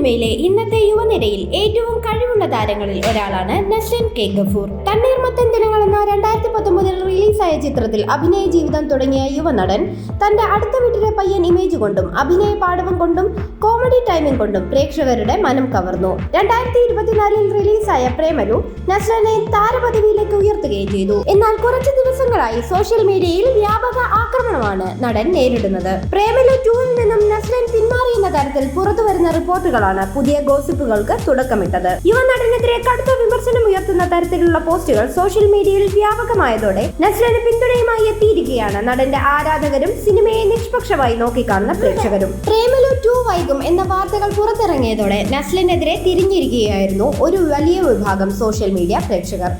സിനിമയിലെ ഇന്നത്തെ യുവനിരയിൽ ഏറ്റവും കഴിവുള്ള താരങ്ങളിൽ ഒരാളാണ് നസ്ലിൻ കെ ഗഫൂർ. തണ്ണീർമത്തൻ ദിനങ്ങൾ എന്ന രണ്ടായിരത്തി പത്തൊമ്പതിൽ റിലീസായ ചിത്രത്തിൽ അഭിനയ ജീവിതം തുടങ്ങിയ യുവനടൻ തന്റെ അടുത്ത വീട്ടിലെ പയ്യൻ ഇമേജ് കൊണ്ടും അഭിനയ പാടവം കൊണ്ടും കോമഡി ടൈമിംഗ് കൊണ്ടും പ്രേക്ഷകരുടെ മനം കവർന്നു. രണ്ടായിരത്തി ഇരുപത്തിനാലിൽ റിലീസായ പ്രേമലു നസ്രനെ താരപദവിയിലേക്ക് ഉയർത്തുകയും ചെയ്തു. എന്നാൽ കുറച്ച് ദിവസങ്ങളായി സോഷ്യൽ മീഡിയയിൽ വ്യാപക ആക്രമണമാണ് നടൻ നേരിടുന്നത്. പ്രേമലു ടൂവിൽ നിന്നും നസ്ലൻ പിന്മാറിയെന്ന കാര്യത്തിൽ പുറത്തു വരുന്ന റിപ്പോർട്ടുകളാണ് പുതിയ ഗോസിപ്പുകൾക്ക് തുടക്കമിട്ടത്. യുവ നടനെതിരെ കടുത്ത വിമർശനം ഉയർത്തുന്ന തരത്തിലുള്ള പോസ്റ്റുകൾ സോഷ്യൽ മീഡിയയിൽ വ്യാപകമായതോടെ നസ്ലന് പിന്തുണയുമായി എത്തിയിരിക്കുകയാണ് നടന്റെ ആരാധകരും സിനിമയെ നിഷ്പക്ഷമായി നോക്കിക്കാണുന്ന പ്രേക്ഷകരും. പ്രേമലു ടു വൈകും എന്ന വാർത്തകൾ പുറത്തിറങ്ങിയതോടെ നസ്ലിനെതിരെ തിരിഞ്ഞിരിക്കുകയായിരുന്നു ഒരു വലിയ വിഭാഗം സോഷ്യൽ മീഡിയ പ്രേക്ഷകർ.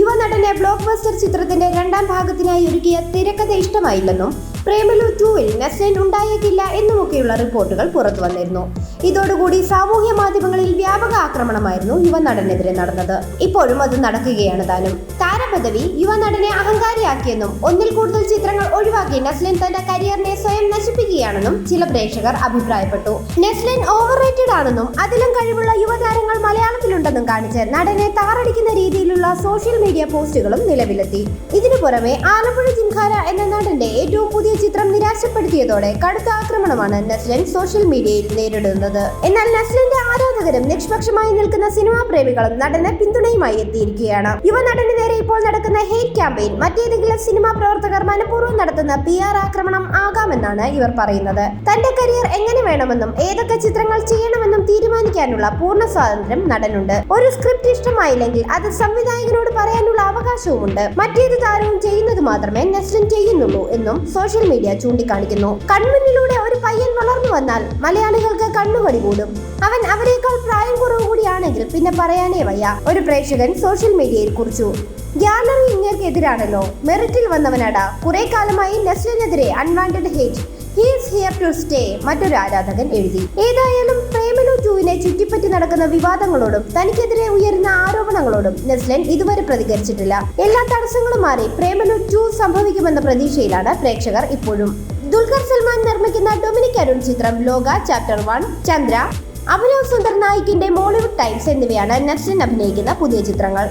യുവനടനെ ബ്ലോക്ക് ബസ്റ്റർ ചിത്രത്തിന്റെ രണ്ടാം ഭാഗത്തിനായി ഒരുക്കിയ തിരക്കഥ ഇഷ്ടമായില്ലെന്നും പ്രേമലു ടൂവിൽ നസ്ലിൻ ഉണ്ടായേക്കില്ല എന്നുമൊക്കെയുള്ള റിപ്പോർട്ടുകൾ പുറത്തു വന്നിരുന്നു. ഇതോടുകൂടി സാമൂഹ്യ മാധ്യമങ്ങളിൽ വ്യാപക ആക്രമണമായിരുന്നു യുവനടനെതിരെ നടന്നത്. ഇപ്പോഴും അത് നടക്കുകയാണ് താനും. താരപദവി യുവനടനെ അഹങ്കാരിയാക്കിയെന്നും ഒന്നിൽ കൂടുതൽ ചിത്രങ്ങൾ ഒഴിവാക്കി നസ്ലിൻ തന്റെ കരിയറിനെ സ്വയം നശിപ്പിക്കുകയാണെന്നും ചില പ്രേക്ഷകർ അഭിപ്രായപ്പെട്ടു. നെസ്ലിൻ ഓവർ റേറ്റഡ് ആണെന്നും അതിലും കഴിവുള്ള യുവതാരങ്ങൾ മലയാളത്തിലുണ്ടെന്നും കാണിച്ച് നടനെ താറടിക്കുന്ന രീതിയിലുള്ള സോഷ്യൽ മീഡിയ പോസ്റ്റുകളും നിലവിലെത്തി. ഇതിനു പുറമെ ആലപ്പുഴ ജിംഖാര എന്ന നടന്റെ ഏറ്റവും പുതിയ ചിത്രം നിരാശപ്പെടുത്തിയതോടെ കടുത്ത ആക്രമണമാണ് നസ്ലൻ സോഷ്യൽ മീഡിയയിൽ നേരിടുന്നത്. എന്നാൽ നസ്ലന്റെ ആരാധകരും നിഷ്പക്ഷമായി നിൽക്കുന്ന സിനിമാ പ്രേമികളും നടന് പിന്തുണയുമായി എത്തിയിരിക്കുകയാണ്. യുവ നടന് നേരെ ഇപ്പോൾ നടക്കുന്ന ഹേറ്റ് ക്യാമ്പയിൻ മറ്റേതെങ്കിലും സിനിമാ പ്രവർത്തകർ മനഃപൂർവം നടത്തുന്ന പി ആർ ആക്രമണം ആകാമെന്നാണ് ഇവർ പറയുന്നത്. തന്റെ കരിയർ എങ്ങനെ വേണമെന്നും ഏതൊക്കെ ചിത്രങ്ങൾ ചെയ്യണമെന്നും തീരുമാനിക്കാനുള്ള പൂർണ സ്വാതന്ത്ര്യം നടനുണ്ട്. ഒരു സ്ക്രിപ്റ്റ് ഇഷ്ടമായില്ലെങ്കിൽ അത് സംവിധായകനോട് പറയാനുള്ള അവകാശവുമുണ്ട്. മറ്റേത് താരവും ചെയ്യുന്നത് മാത്രമേ നെസ്റ്റൻ ചെയ്യുന്നുള്ളൂ എന്നും സോഷ്യൽ മീഡിയ ചൂണ്ടിക്കാണിക്കുന്നു. കൺമുന്നിലൂടെ ഒരു പയ്യൻ വളർന്നു വന്നാൽ മലയാളികൾക്ക് കണ്ണുപടി കൂടും. അവൻ അവരെക്കാൾ പ്രായം കുറവ് കൂടിയാണെങ്കിൽ പിന്നെ പറയാനേ വയ്യ. ഒരു പ്രേക്ഷകൻ സോഷ്യൽ മീഡിയയിൽ കുറിച്ചു. ഗ്യാലറി ഇങ്ങേക്കെതിരാണല്ലോ മെറിറ്റിൽ വന്നവനാടാ. കുറെ കാലമായി നസ്ലിനെതിരെ unwanted hate he's here to stay മറ്റൊരു ആരാധകൻ എഴുതി. ഏതായാലും പ്രേമലു ടൂവിനെ ചുറ്റിപ്പറ്റി നടക്കുന്ന വിവാദങ്ങളോടും തനിക്കെതിരെ ഉയരുന്ന ആരോപണങ്ങളോടും നെസ്ലൻ ഇതുവരെ പ്രതികരിച്ചിട്ടില്ല. എല്ലാ തടസ്സങ്ങളും മാറി പ്രേമലു ടു സംഭവിക്കുമെന്ന പ്രതീക്ഷയിലാണ് പ്രേക്ഷകർ ഇപ്പോഴും. ദുൽഖർ സൽമാൻ നിർമ്മിക്കുന്ന ഡൊമിനിക് അരുൺ ചിത്രം ലോക ചാപ്റ്റർ വൺ ചന്ദ്ര അഭിനവ് സുന്ദർ നായിക്കിന്റെ മോളിവുഡ് ടൈംസ് എന്നിവയാണ് നസ്ലിൻ അഭിനയിക്കുന്ന പുതിയ ചിത്രങ്ങൾ.